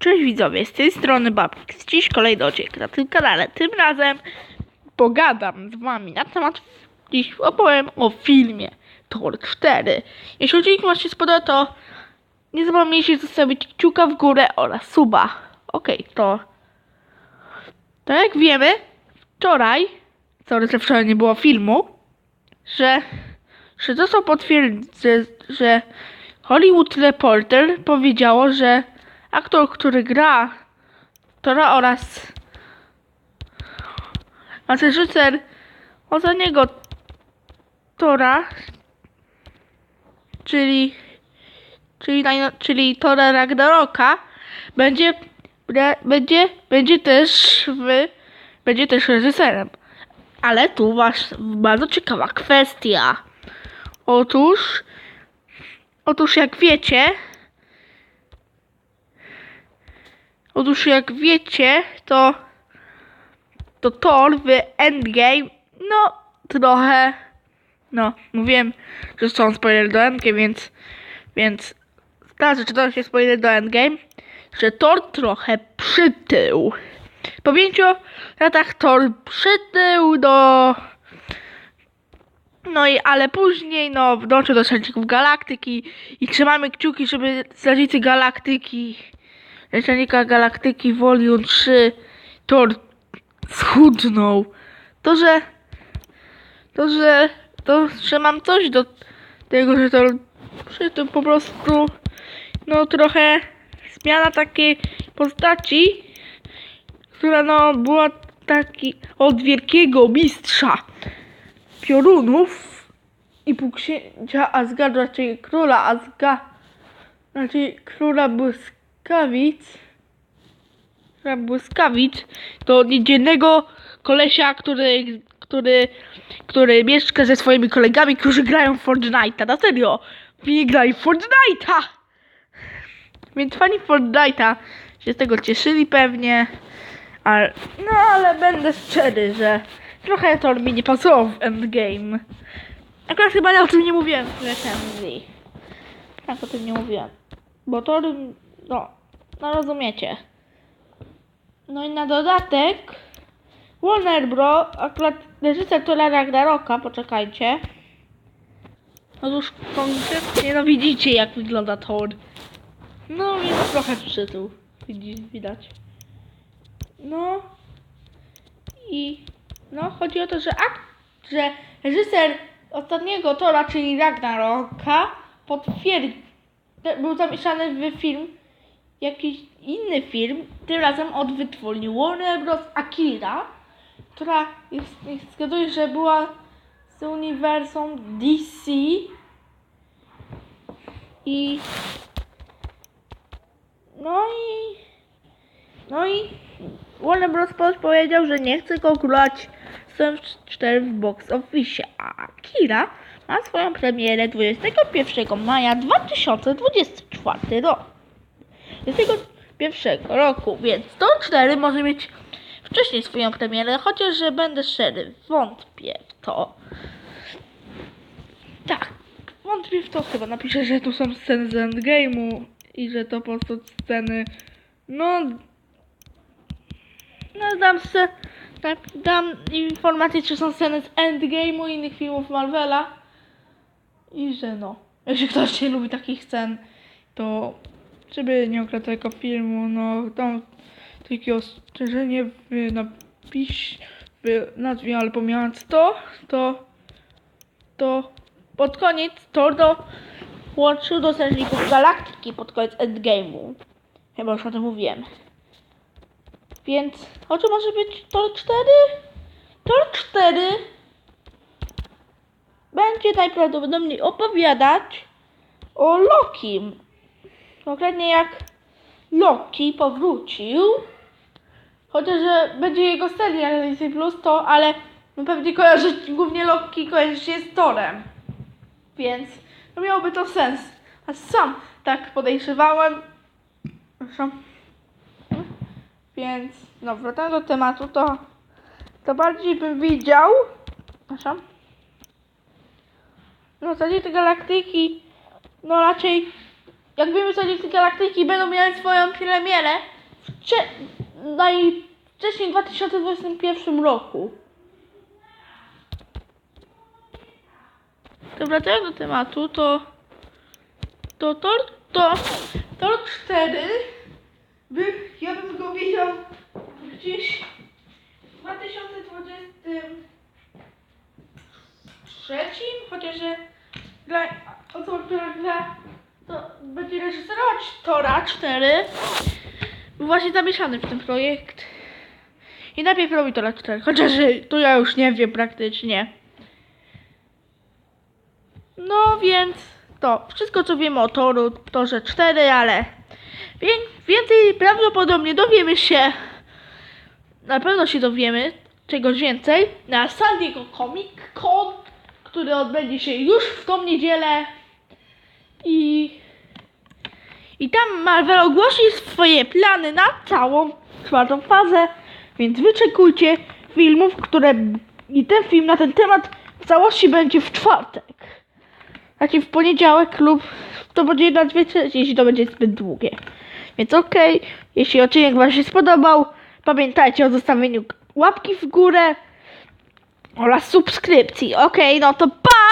Cześć widzowie, z tej strony Babik. Dziś kolejny odcinek na tym kanale. Tym razem pogadam z wami na temat, dziś opowiem o filmie Tor 4. Jeśli odcinek wam się spodoba, to nie zapomnijcie zostawić kciuka w górę oraz suba. Okej, to... To jak wiemy, wczoraj, sorry, że wczoraj nie było filmu, że, że został potwierdzony, że, że Hollywood Reporter powiedziało, że aktor, który gra Tora oraz a reżyser ostatniego Tora, czyli czyli, czyli Tora Ragnaroka, będzie, będzie, będzie też w, będzie też reżyserem. Ale tu was bardzo ciekawa kwestia. Otóż, otóż jak wiecie, otóż jak wiecie, to to Thor w Endgame, no trochę, no mówiłem, że są spoilery do Endgame, więc, więc teraz czytałem się spoiler do Endgame, że Thor trochę przytył. Po pięciu latach Thor przytył do... No i ale później, no, dołączył do Strażników Galaktyki i trzymamy kciuki, żeby Strażnicy Galaktyki, Strażnika Galaktyki Volume 3 Thor schudnął. To, że... To, że... To, że mam coś do tego, że Thor przytył po prostu... No trochę zmiana takiej postaci, która no była taki od wielkiego mistrza piorunów i półksięcia Asgardu, raczej króla Asga, raczej króla błyskawic, króla błyskawic, do niedzielnego kolesia, który, który, który mieszka ze swoimi kolegami, którzy grają w Fortnite'a, na serio, nie grali w Fortnite'a! Więc fani Fortnite'a się z tego cieszyli pewnie. Ale, no ale będę szczery, że trochę to mi nie pasował w Endgame. Akurat chyba o tym nie mówiłem w recenzji. Tak o tym nie mówiłem. Bo to, no, no rozumiecie. No i na dodatek Warner Bros. akurat reżyser Tora Ragnaroka, poczekajcie. Otóż konkretnie, no widzicie jak wygląda Thor. No więc trochę przytył. Widać. No. I no chodzi o to, że akt, że reżyser ostatniego Tora, czyli Ragnaroka, potwierdził, był zamieszany w film jakiś inny film, tym razem od wytwórni Warner Bros. Akira, która jest, zgaduję, że była z uniwersum DC i no i no i Warner Bros. powiedział, że nie chce go grać Sam 4 w box office, a Akira ma swoją premierę 21 maja 2024 rok. 21 roku, więc to 4 może mieć wcześniej swoją premierę, chociaż, że będę szczery, wątpię w to. Tak, wątpię w to, chyba napiszę, że tu są sceny z Endgame'u i że to po prostu sceny, no, no dam se, tak, dam informację, czy są sceny z Endgame'u i innych filmów Marvela i że no, jeśli ktoś nie lubi takich scen, to żeby nie oglądać tego filmu, no tam takie ostrzeżenie w napisz, w nazwie albo miając to, to, pod koniec to do łączył do Strażników Galaktyki pod koniec Endgame'u. Chyba już o tym mówiłem. Więc o czym może być Tor 4? Tor 4 będzie najprawdopodobniej opowiadać o Lokim. Konkretnie jak Loki powrócił. Chociaż, że będzie jego serial na Disney Plus, to ale no pewnie kojarzy, głównie Loki kojarzy się z Torem. Więc no miałoby to sens. A sam tak podejrzewałem. Więc, no, wracając do tematu, to, to bardziej bym widział, przepraszam, no, te galaktyki, no raczej jak wiemy, Strażnicy Galaktyki będą miały swoją premierę w cze- najwcześniej w 2021 roku. To wracając do tematu, to to Tor, to Tor 4 by, ja bym go widział gdzieś w 2023, chociaż że dla osoba, która gra, to będzie reżyserować Tora 4, był właśnie zamieszany w ten projekt. I najpierw robi Tora 4, chociaż że to ja już nie wiem praktycznie. No więc to wszystko co wiemy o Toru, Torze 4, ale wię- więcej prawdopodobnie dowiemy się, na pewno się dowiemy czegoś więcej na San Diego Comic Con, który odbędzie się już w tą niedzielę i i tam Marvel ogłosi swoje plany na całą czwartą fazę, więc wyczekujcie filmów, które i ten film na ten temat w całości będzie w czwartek. Znaczy w poniedziałek lub to będzie jedna dwie trzecie, jeśli to będzie zbyt długie. Więc okej, jeśli odcinek Wam się spodobał, pamiętajcie o zostawieniu łapki w górę oraz subskrypcji. Okej, no to pa!